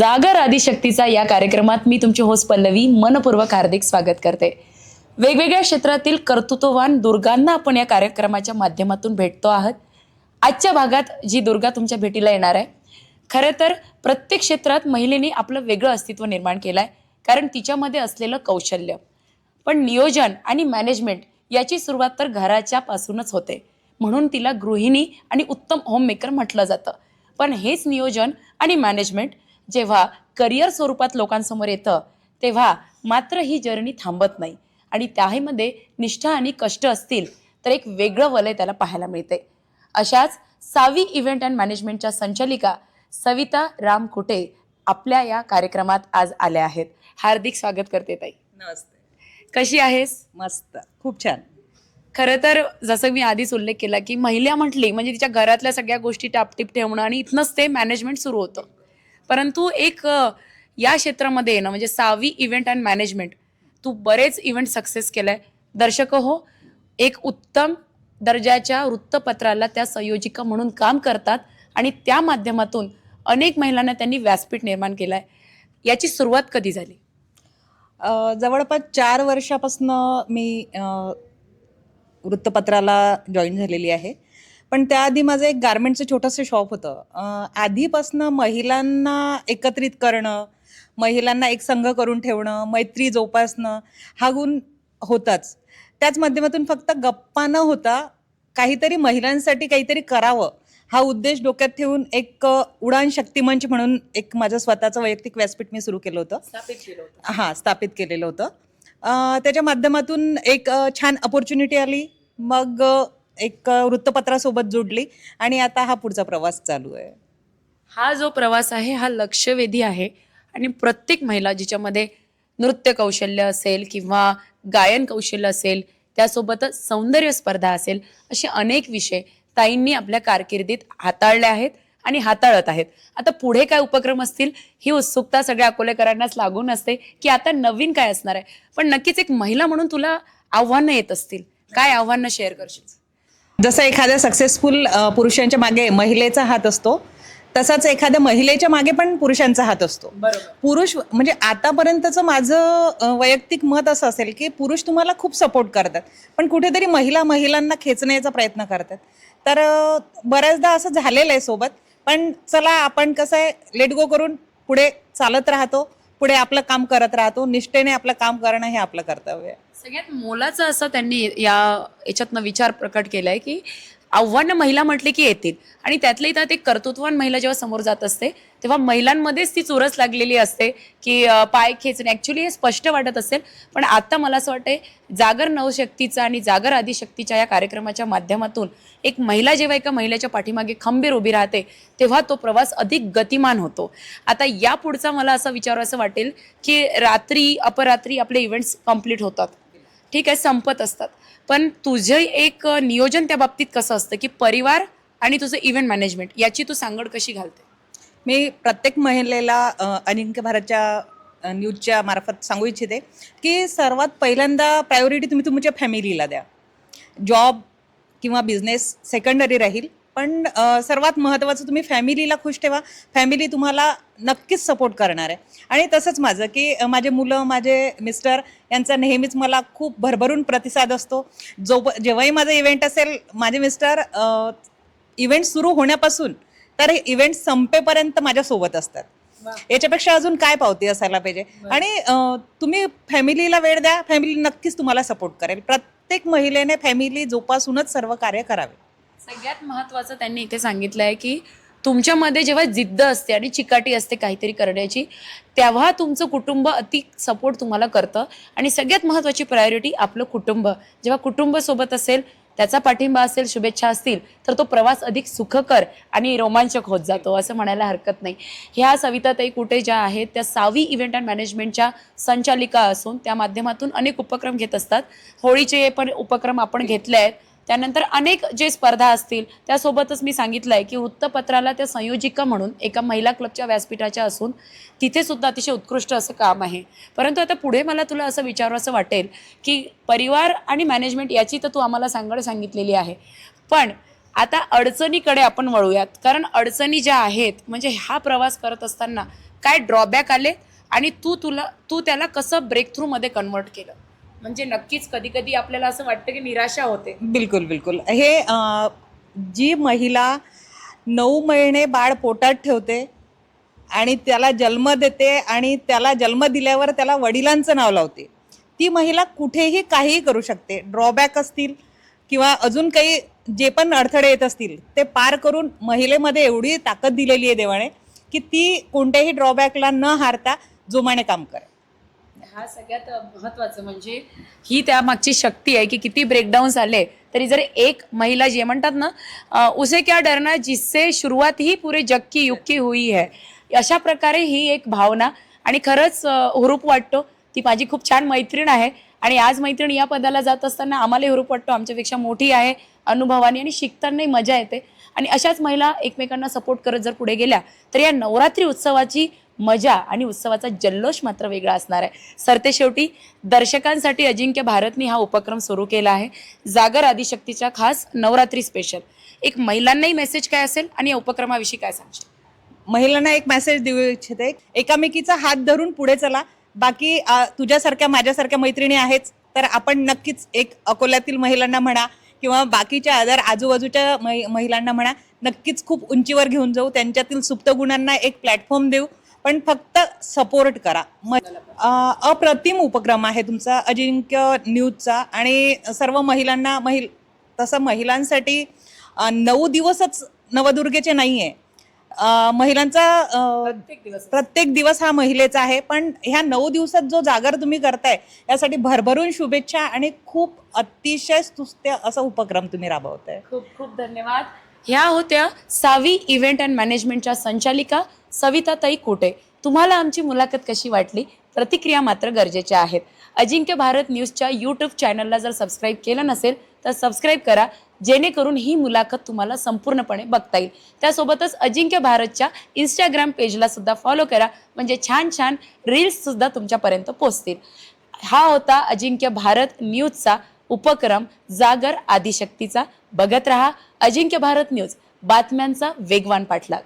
जागर आदिशक्तीचा या कार्यक्रमात मी तुमची होस पल्लवी मनपूर्वक हार्दिक स्वागत करते. वेगवेगळ्या क्षेत्रातील कर्तृत्ववान दुर्गांना आपण या कार्यक्रमाच्या माध्यमातून भेटतो आहात. आजच्या भागात जी दुर्गा तुमच्या भेटीला येणार आहे खरं तर प्रत्येक क्षेत्रात महिलेने आपलं वेगळं अस्तित्व निर्माण केलं आहे कारण तिच्यामध्ये असलेलं कौशल्य. पण नियोजन आणि मॅनेजमेंट याची सुरुवात तर घराच्या पासूनच होते. म्हणून तिला गृहिणी आणि उत्तम होममेकर म्हटलं जातं. पण हेच नियोजन आणि मॅनेजमेंट जेव्हा करिअर स्वरूपात लोकांसमोर येतं तेव्हा मात्र ही जर्नी थांबत नाही. आणि त्याहीमध्ये निष्ठा आणि कष्ट असतील तर एक वेगळं वलय त्याला पाहायला मिळते. अशाच सावी इव्हेंट अँड मॅनेजमेंटच्या संचालिका सविता राम कुटे आपल्या या कार्यक्रमात आज आल्या आहेत. हार्दिक स्वागत करते ताई. नमस्ते. कशी आहेस? मस्त. खूप छान. खरं तर जसं मी आधीच उल्लेख केला की महिला म्हटली म्हणजे तिच्या घरातल्या सगळ्या गोष्टी टापटीप ठेवणं आणि इथनंच ते मॅनेजमेंट सुरू होतं. परंतु एक या क्षेत्रामध्ये येणं म्हणजे सावी इव्हेंट अँड मॅनेजमेंट तू बरेच इव्हेंट सक्सेस केलाय. दर्शक हो एक उत्तम दर्जाच्या वृत्तपत्राला त्या संयोजिका म्हणून काम करतात आणि त्या माध्यमातून अनेक महिलांना त्यांनी व्यासपीठ निर्माण केलंय. याची सुरुवात कधी झाली? जवळपास चार वर्षापासून मी वृत्तपत्राला जॉईन झालेली आहे. पण त्याआधी माझं एक गारमेंटचं छोटंसं शॉप होतं. आधीपासनं महिलांना एकत्रित करणं महिलांना एक संघ करून ठेवणं मैत्री जोपासणं हा गुण होताच. त्याच माध्यमातून फक्त गप्पा न होता काहीतरी महिलांसाठी काहीतरी करावं हा उद्देश डोक्यात ठेवून एक उडान शक्तिमंच म्हणून एक माझं स्वतःचं वैयक्तिक व्यासपीठ मी सुरू केलं होतं. स्थापित केलं होतं. हां स्थापित केलेलं होतं. त्याच्या माध्यमातून एक छान अपॉर्च्युनिटी आली. मग एक वृत्तपत्रासोबत जोडली आणि आता हा पुढचा प्रवास चालू आहे. हा जो प्रवास आहे हा लक्षवेधी आहे आणि प्रत्येक महिला जिच्यामध्ये नृत्य कौशल्य असेल किंवा गायन कौशल्य असेल त्यासोबतच सौंदर्य स्पर्धा असेल असे अनेक विषय ताईंनी आपल्या कारकिर्दीत हाताळले आहेत आणि हाताळत आहेत. आता पुढे काय उपक्रम असतील ही उत्सुकता सगळ्या अकोलेकरांनाच लागून असते की आता नवीन काय असणार आहे. पण नक्कीच एक महिला म्हणून तुला आव्हानं येत असतील. काय आव्हानं शेअर करशील? जसं एखाद्या सक्सेसफुल पुरुषांच्या मागे महिलेचा हात असतो तसाच एखाद्या महिलेच्या मागे पण पुरुषांचा हात असतो. पुरुष म्हणजे आतापर्यंतचं माझं वैयक्तिक मत असं असेल की पुरुष तुम्हाला खूप सपोर्ट करतात पण कुठेतरी महिला महिलांना खेचण्याचा प्रयत्न करतात. तर बऱ्याचदा असं झालेलं आहे सोबत पण चला आपण कसं आहे लेट गो करून पुढे चालत राहतो पुढे आपलं काम करत राहतो निष्ठेने आपलं काम करणं हे आपलं कर्तव्य आहे. सगळ्यात मोलाचं असं त्यांनी या याच्यातनं विचार प्रकट केलाय की आव्हानं महिला म्हटले की येतील. आणि त्यातल्या त्यात एक कर्तृत्ववान महिला जेव्हा समोर जात असते तेव्हा महिलांमध्येच ती चुरस लागलेली असते की पाय खेचणे. ऍक्च्युली हे स्पष्ट वाटत असेल पण आता मला असं वाटतंय जागर नवशक्तीचा आणि जागर आदिशक्तीच्या या कार्यक्रमाच्या माध्यमातून एक महिला जेव्हा एका महिलेच्या पाठीमागे खंबीर उभी राहते तेव्हा तो प्रवास अधिक गतिमान होतो. आता या पुढचा मला असं विचारू असं वाटेल की रात्री अपरात्री आपले इव्हेंट्स कंप्लीट होतात. ठीक आहे संपत असतात. पण तुझं एक नियोजन त्या बाबतीत कसं असतं की परिवार आणि तुझं इव्हेंट मॅनेजमेंट याची तू सांगड कशी घालते? मी प्रत्येक महिलेला अनिंक्य अजिंक्य भारतच्या न्यूजच्या मार्फत सांगू इच्छिते की सर्वात पहिल्यांदा प्रायोरिटी तुम्ही तुमच्या फॅमिलीला द्या. जॉब किंवा बिझनेस सेकंडरी राहील. पण सर्वात महत्त्वाचं तुम्ही फॅमिलीला खुश ठेवा. फॅमिली तुम्हाला नक्कीच सपोर्ट करणार आहे. आणि तसंच माझं की माझे मुलं माझे मिस्टर यांचा नेहमीच मला खूप भरभरून प्रतिसाद असतो. जो जेव्हाही माझा इव्हेंट असेल माझे मिस्टर इव्हेंट सुरू होण्यापासून तर इव्हेंट संपेपर्यंत माझ्यासोबत असतात. याच्यापेक्षा अजून काय पावती असायला पाहिजे? आणि तुम्ही फॅमिलीला वेळ द्या. फॅमिली नक्कीच तुम्हाला सपोर्ट करेल. प्रत्येक महिलेने फॅमिली जोपासूनच सर्व कार्य करावे. सगळ्यात महत्त्वाचं त्यांनी इथे सांगितलं आहे की तुमच्यामध्ये जेव्हा जिद्द असते आणि चिकाटी असते काहीतरी करण्याची तेव्हा तुमचं कुटुंब अति सपोर्ट तुम्हाला करतं. आणि सगळ्यात महत्त्वाची प्रायोरिटी आपलं कुटुंब. जेव्हा कुटुंब सोबत असेल त्याचा पाठिंबा असेल शुभेच्छा असतील तर तो प्रवास अधिक सुखकर आणि रोमांचक होत जातो असं म्हणायला हरकत नाही. ह्या सविताताई कुठे ज्या आहेत त्या सावी इव्हेंट अँड मॅनेजमेंटच्या संचालिका असून त्या माध्यमातून अनेक उपक्रम घेत असतात. होळीचे पण उपक्रम आपण घेतले आहेत. त्यानंतर अनेक जे स्पर्धा असतील त्यासोबतच मी सांगितलं आहे की वृत्तपत्राला त्या संयोजिका म्हणून एका महिला क्लबच्या व्यासपीठाच्या असून तिथे सुद्धा अतिशय उत्कृष्ट असं काम आहे. परंतु आता पुढे मला तुला असं विचारू असं वाटेल की परिवार आणि मॅनेजमेंट याची तर तू आम्हाला सांगड सांगितलेली आहे. पण आता अडचणीकडे आपण वळूयात. कारण अडचणी ज्या आहेत म्हणजे हा प्रवास करत असताना काय ड्रॉबॅक आले आणि तू तुला तू त्याला कसं ब्रेक थ्रूमध्ये कन्वर्ट केलं? म्हणजे नक्कीच कधी कधी आपल्याला असं वाटतं की निराशा होते. बिलकुल बिलकुल. हे अं, जी महिला नऊ महिने बाळ पोटात ठेवते आणि त्याला जन्म देते आणि त्याला जन्म दिल्यावर त्याला वडिलांचं नाव लावते ती महिला कुठेही काहीही करू शकते. ड्रॉबॅक असतील किंवा अजून काही जे पण अडथळे येत असतील ते पार करून महिलेमध्ये एवढी ताकद दिलेली आहे देवाने की ती कोणत्याही ड्रॉबॅकला न हारता जोमाने काम करेल. हा सगळ्यात महत्वाचं म्हणजे ही त्यामागची शक्ती आहे की किती ब्रेकडाऊन झाले तरी जर एक महिला जे म्हणतात ना उसे क्या डरना जिससे सुरुवात ही पुरे जग की युग की हुई है. अशा प्रकारे ही एक भावना आणि खरंच हुरूप वाटतो. ती माझी खूप छान मैत्रीण आहे आणि आज मैत्रीण या पदाला जात असताना आम्हाला हुरूप वाटतो. आमच्यापेक्षा मोठी आहे अनुभवानी आणि शिकतानाही मजा येते. आणि अशाच महिला एकमेकांना सपोर्ट करत जर पुढे गेल्या तर या नवरात्री उत्सवाची मजा आणि उत्सवाचा जल्लोष मात्र वेगळा असणार आहे. सरते शेवटी दर्शकांसाठी अजिंक्य भारतनी हा उपक्रम सुरू केला आहे. जागर आदिशक्तीच्या खास नवरात्री स्पेशल एक महिलांनाही मेसेज काय असेल आणि या उपक्रमाविषयी काय सांगशील? महिलांना एक मेसेज देऊ इच्छिते. एकामेकीचा हात धरून पुढे चला. बाकी तुझ्यासारख्या माझ्यासारख्या मैत्रिणी आहेच तर आपण नक्कीच एक अकोल्यातील महिलांना म्हणा किंवा बाकीच्या अदर आजूबाजूच्या मै- महिलांना म्हणा नक्कीच खूप उंचीवर घेऊन जाऊ. त्यांच्यातील सुप्त गुणांना एक प्लॅटफॉर्म देऊ. पण फक्त सपोर्ट करा. अप्रतिम उपक्रम आहे तुमचा अजिंक्य न्यूजचा आणि सर्व महिलांना महिल तसं महिलांसाठी नऊ दिवसच नवदुर्गेचे नाही आहे महिलांचा अ, प्रत्येक दिवस. प्रत्येक दिवस हा महिलेचा आहे पण ह्या नऊ दिवसात जो जागर तुम्ही करताय यासाठी भरभरून शुभेच्छा आणि खूप अतिशय स्तुत्य असा उपक्रम तुम्ही राबवताय. खूप खूप धन्यवाद. ह्या होत्या सावी इव्हेंट अँड मॅनेजमेंटच्या संचालिका सविताताई कुठे? तुम्हाला आमची मुलाखत कशी वाटली? प्रतिक्रिया मात्र गरजेच्या आहेत. अजिंक्य भारत न्यूजच्या यूट्यूब चॅनलला जर सबस्क्राईब केलं नसेल तर सबस्क्राईब करा. जेणेकरून ही मुलाखत तुम्हाला संपूर्णपणे बघता येईल. त्यासोबतच अजिंक्य भारतच्या इंस्टाग्राम पेजला सुद्धा फॉलो करा. म्हणजे छान छान रील्ससुद्धा तुमच्यापर्यंत पोहोचतील. हा होता अजिंक्य भारत न्यूजचा उपक्रम. जागर आदिशक्तीचा. बघत रहा अजिंक्य भारत न्यूज. बातम्यांचा वेगवान पाठलाग.